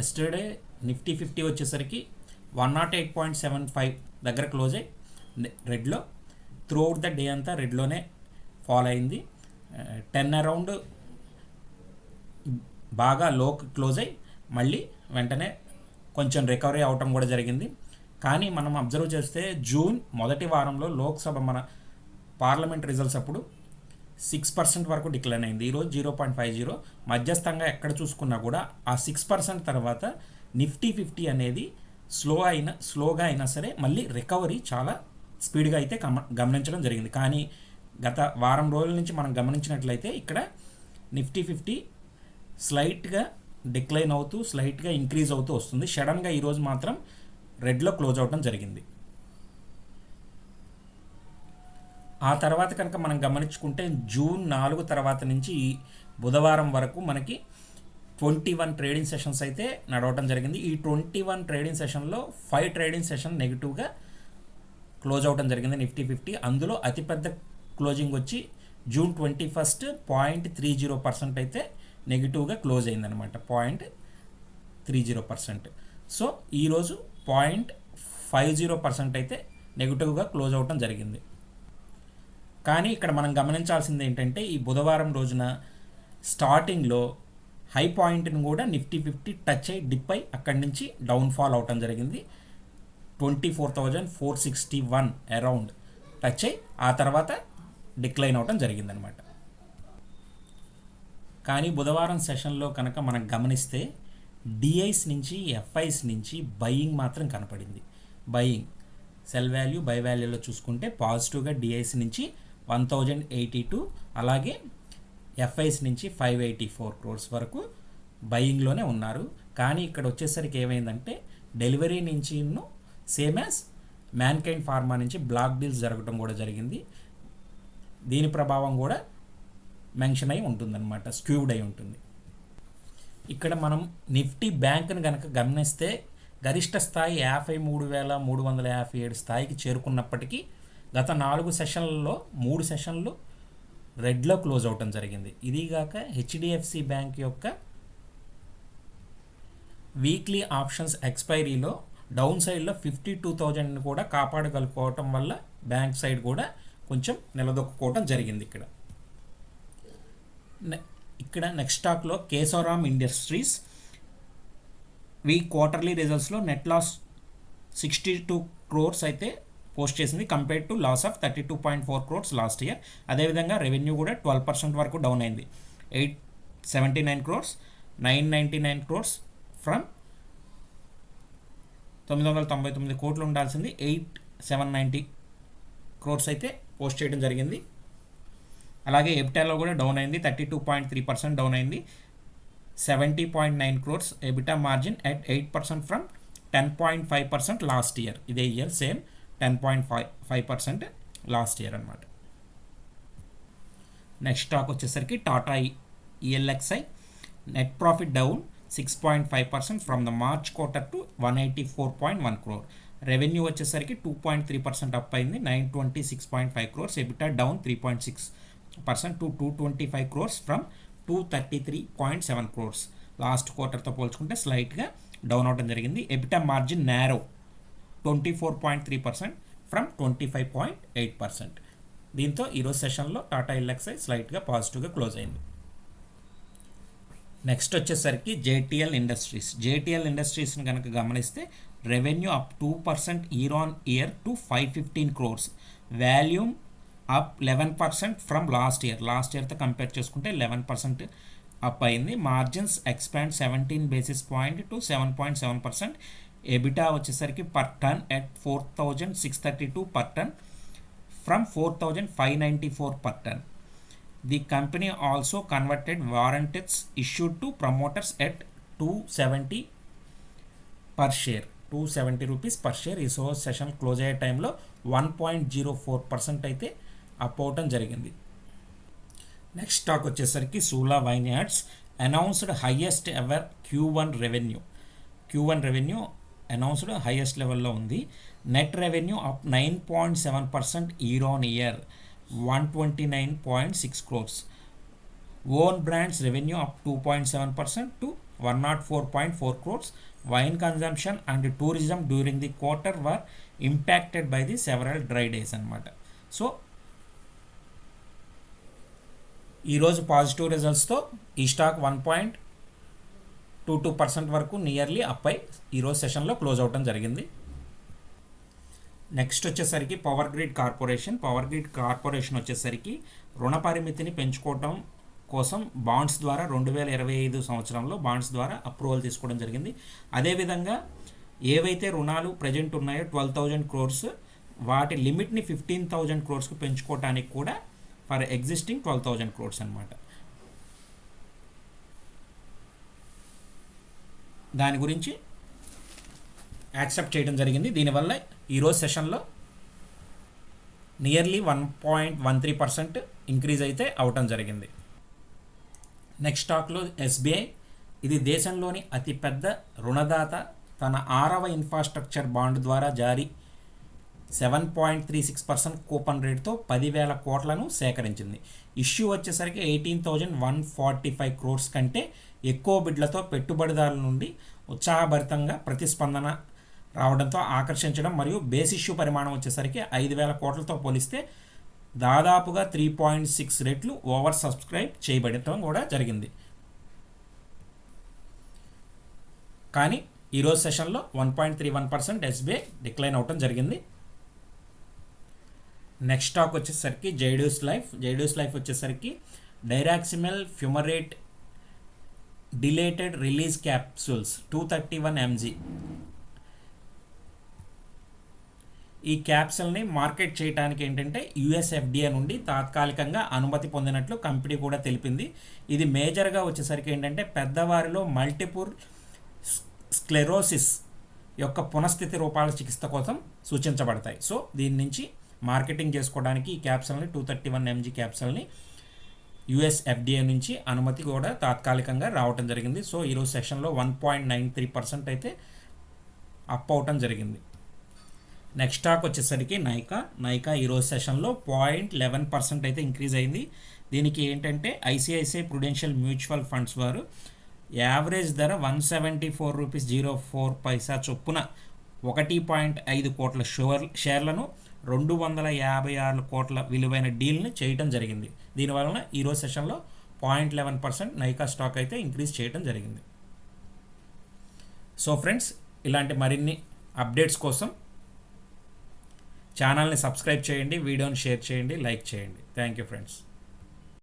Yesterday Nifty fifty వచ్చేసరికి one nought eight point seven five దగ్గర close అయ్యి రెడ్లో త్రూ అవుట్ ద డే అంతా రెడ్లోనే ఫాలో అయింది. Uh, టెన్ అరౌండ్ బాగా లోకి క్లోజ్ అయ్యి మళ్ళీ వెంటనే కొంచెం రికవరీ అవటం కూడా జరిగింది. కానీ మనం అబ్జర్వ్ చేస్తే జూన్ మొదటి వారంలో లోక్సభ మన పార్లమెంట్ రిజల్ట్స్ అప్పుడు సిక్స్ పర్సెంట్ వరకు డిక్లైన్ అయింది. ఈరోజు జీరో పాయింట్ ఫైవ్ జీరో మధ్యస్థంగా ఎక్కడ చూసుకున్నా కూడా ఆ సిక్స్ పర్సెంట్ తర్వాత నిఫ్టీ ఫిఫ్టీ అనేది స్లో అయిన స్లోగా అయినా సరే మళ్ళీ రికవరీ చాలా స్పీడ్గా అయితే గమ గమనించడం జరిగింది. కానీ గత వారం రోజుల నుంచి మనం గమనించినట్లయితే ఇక్కడ నిఫ్టీ ఫిఫ్టీ స్లైట్గా డిక్లైన్ అవుతూ స్లైట్గా ఇంక్రీజ్ అవుతూ వస్తుంది. సడన్గా ఈరోజు మాత్రం రెడ్లో క్లోజ్ అవడం జరిగింది. ఆ తర్వాత కనుక మనం గమనించుకుంటే జూన్ నాలుగు తర్వాత నుంచి ఈ బుధవారం వరకు మనకి ట్వంటీ వన్ ట్రేడింగ్ సెషన్స్ అయితే నడవటం జరిగింది. ఈ ట్వంటీ వన్ ట్రేడింగ్ సెషన్లో ఫైవ్ ట్రేడింగ్ సెషన్ నెగిటివ్గా క్లోజ్ అవడం జరిగింది నిఫ్టీ ఫిఫ్టీ. అందులో అతిపెద్ద క్లోజింగ్ వచ్చి June twenty first point three zero percent అయితే నెగిటివ్గా క్లోజ్ అయిందనమాట point three zero percent. So ఈరోజు పాయింట్ ఫైవ్ జీరో పర్సెంట్ అయితే నెగిటివ్గా క్లోజ్ అవటం జరిగింది. కానీ ఇక్కడ మనం గమనించాల్సింది ఏంటంటే ఈ బుధవారం రోజున స్టార్టింగ్లో హై పాయింట్ని కూడా నిఫ్టీ ఫిఫ్టీ టచ్ అయ్యి డిప్ అయి అక్కడి నుంచి డౌన్ఫాల్ అవటం జరిగింది. Twenty four thousand four sixty one around touch అయ్యి ఆ తర్వాత డిక్లైన్ అవటం జరిగిందనమాట. కానీ బుధవారం సెషన్లో కనుక మనం గమనిస్తే డిఐస్ నుంచి ఎఫ్ఐస్ నుంచి బయింగ్ మాత్రం కనపడింది. బయింగ్ సెల్ వాల్యూ బై వాల్యూలో చూసుకుంటే పాజిటివ్గా డిఐస్ నుంచి వన్ థౌజండ్ ఎయిటీ టూ అలాగే ఎఫ్ఐస్ నుంచి ఫైవ్ ఎయిటీ ఫోర్ క్రోర్స్ వరకు బయింగ్లోనే ఉన్నారు. కానీ ఇక్కడ వచ్చేసరికి ఏమైందంటే డెలివరీ నుంచి సేమ్ యాజ్ మ్యాన్కైండ్ ఫార్మా నుంచి బ్లాక్ డీల్స్ జరగడం కూడా జరిగింది. దీని ప్రభావం కూడా మెన్షన్ అయి ఉంటుందన్నమాట స్క్యూడ్ అయి ఉంటుంది. ఇక్కడ మనం నిఫ్టీ బ్యాంక్ను కనుక గమనిస్తే గరిష్ట స్థాయి యాభై మూడు వేల మూడు వందల యాభై ఏడు స్థాయికి చేరుకున్నప్పటికీ గత నాలుగు సెషన్లలో మూడు సెషన్లు రెడ్లో క్లోజ్ అవటం జరిగింది. ఇదిగాక హెచ్డిఎఫ్సి బ్యాంక్ యొక్క వీక్లీ ఆప్షన్స్ ఎక్స్పైరీలో డౌన్ సైడ్లో ఫిఫ్టీ టూ థౌజండ్ని కూడా కాపాడగలుపుకోవటం వల్ల బ్యాంక్ సైడ్ కూడా కొంచెం నిలదొక్కుకోవటం జరిగింది ఇక్కడ. నె- ఇక్కడ నెక్స్ట్ స్టాక్లో కేశవరామ్ ఇండస్ట్రీస్. వీ quarterly రిజల్ట్స్లో net loss sixty two crores అయితే పోస్ట్ చేసింది compared to loss of thirty two point four crores last year అదేవిధంగా రెవెన్యూ కూడా ట్వెల్వ్ పర్సెంట్ వరకు డౌన్ అయింది. Eight seventy nine crores nine ninety nine crores from తొమ్మిది వందల తొంభై తొమ్మిది కోట్లు ఉండాల్సింది. ఎయిట్ సెవెన్ నైంటీ క్రోర్స్ అయితే పోస్ట్ చేయడం జరిగింది. అలాగే ఎబిటాలో కూడా డౌన్ అయింది. Thirty two point three percent down అయింది. Seventy point nine crores EBITDA margin at eight percent from ten point five percent last year ఇదే year same ten point five five percent last year అనమాట next stock వచ్చేసరికి Tata ELXSI net profit down six point five percent from the March quarter to one eighty four point one crore revenue వచ్చేసరికి two point three percent up అయింది nine twenty six point five crores EBITDA down three point six percent to two twenty five crores from two thirty three point seven crores last క్వార్టర్తో పోల్చుకుంటే స్లైట్గా down అవడం జరిగింది. EBITDA margin narrow twenty four point three percent from twenty five point eight percent దీంతో ఈరోజు సెషన్లో Tata LXi స్లైట్గా పాజిటివ్గా close అయింది. Next వచ్చేసరికి జేటీఎల్ ఇండస్ట్రీస్. జేటీఎల్ ఇండస్ట్రీస్ని కనుక గమనిస్తే revenue up two percent year on year to five fifteen crores volume up eleven percent from last year last ఇయర్తో compare చేసుకుంటే లెవెన్ పర్సెంట్ అప్ అయింది. Margins expand seventeen basis point to seven point seven percent EBITDA వచ్చేసరికి per ton at four thousand six thirty two per ton from four thousand five ninety four per ton the company also converted also converted warrants issued to promoters at 270 per share. 270 rupees per share ఈ so session close అయ్యే టైంలో one point zero four percent అయితే up అవటం జరిగింది. Next stock వచ్చేసరికి Sula vineyards announced highest ever Q one revenue Q one revenue announced highest లెవెల్లో ఉంది. Net revenue up nine point seven percent year on year one twenty nine point six crores own brands revenue up two point seven percent to one nought four point four crores wine consumption and tourism during the quarter were impacted by the several dry days అనమాట so ఈరోజు positive రిజల్ట్స్తో ఈ stock one point two two percent వరకు nearly up అయి ఈరోజు సెషన్లో close అవడం జరిగింది. నెక్స్ట్ వచ్చేసరికి power grid corporation power grid corporation వచ్చేసరికి రుణ పరిమితిని పెంచుకోవటం కోసం బాండ్స్ ద్వారా రెండు వేల ఇరవై ఐదు సంవత్సరంలో బాండ్స్ ద్వారా అప్రూవల్ తీసుకోవడం జరిగింది. అదేవిధంగా ఏవైతే రుణాలు ప్రజెంట్ ఉన్నాయో ట్వెల్వ్ థౌజండ్ క్రోర్స్ వాటి లిమిట్ని ఫిఫ్టీన్ థౌజండ్ క్రోర్స్కి పెంచుకోవడానికి కూడా for existing twelve thousand crores అనమాట దాని గురించి యాక్సెప్ట్ చేయడం జరిగింది. దీనివల్ల ఈరోజు సెషన్లో nearly one point one three percent increase అయితే అవటం జరిగింది. నెక్స్ట్ స్టాక్లో ఎస్బీఐ ఇది దేశంలోని అతిపెద్ద రుణదాత తన ఆరవ ఇన్ఫ్రాస్ట్రక్చర్ బాండ్ ద్వారా జారీ seven point three six percent coupon రేట్తో పదివేల కోట్లను సేకరించింది. ఇష్యూ వచ్చేసరికి eighteen thousand one forty five crores కంటే ఎక్కువ బిడ్లతో పెట్టుబడిదారుల నుండి ఉత్సాహభరితంగా ప్రతిస్పందన రావడంతో ఆకర్షించడం మరియు బేస్ ఇష్యూ పరిమాణం వచ్చేసరికి ఐదు వేల కోట్లతో పోలిస్తే దాదాపుగా త్రీ పాయింట్ సిక్స్ రెట్లు ఓవర్ సబ్స్క్రైబ్ చేయబడటం కూడా జరిగింది. కానీ ఈరోజు సెషన్లో one point three one percent SBI decline అవటం జరిగింది. నెక్స్ట్ స్టాక్ వచ్చేసరికి జైడూస్ లైఫ్. జైడూస్ లైఫ్ వచ్చేసరికి diroximel fumarate delayed release capsules two thirty one mg. ఈ క్యాప్సూల్ని మార్కెట్ చేయడానికి ఏంటంటే యుఎస్ఎఫ్డిఏ నుండి తాత్కాలికంగా అనుమతి పొందినట్లు కంపెనీ కూడా తెలిపింది. ఇది మేజర్గా వచ్చేసరికి ఏంటంటే పెద్దవారిలో మల్టిపుల్ స్క్లెరోసిస్ యొక్క పునఃస్థితి రూపాల చికిత్స కోసం సూచించబడతాయి. సో దీని నుంచి మార్కెటింగ్ చేసుకోవడానికి ఈ క్యాప్సల్ని టూ థర్టీ వన్ ఎంజీ క్యాప్సల్ని యుఎస్ ఎఫ్డిఏ నుంచి అనుమతి కూడా తాత్కాలికంగా రావటం జరిగింది. సో ఈరోజు సెషన్లో one point nine three percent అయితే అప్ అవటం జరిగింది. నెక్స్ట్ స్టాక్ వచ్చేసరికి నైకా. నైకా ఈరోజు సెషన్లో పాయింట్ లెవెన్ పర్సెంట్ అయితే ఇంక్రీజ్ అయింది. దీనికి ఏంటంటే ఐసిఐసిఐ ప్రుడెన్షియల్ మ్యూచువల్ ఫండ్స్ వారు యావరేజ్ ధర one seventy four rupees zero four paisa చొప్పున ఒకటి పాయింట్ ఐదు కోట్ల షోర్ షేర్లను రెండు వందల యాభై ఆరు కోట్ల విలువైన డీల్ని చేయటం జరిగింది. దీనివలన ఈరోజు సెషన్లో point eleven percent Nykaa stock అయితే ఇంక్రీజ్ చేయడం జరిగింది. సో ఫ్రెండ్స్ ఇలాంటి మరిన్ని అప్డేట్స్ కోసం ఛానల్ని సబ్స్క్రైబ్ చేయండి వీడియోని షేర్ చేయండి లైక్ చేయండి. Thank you friends.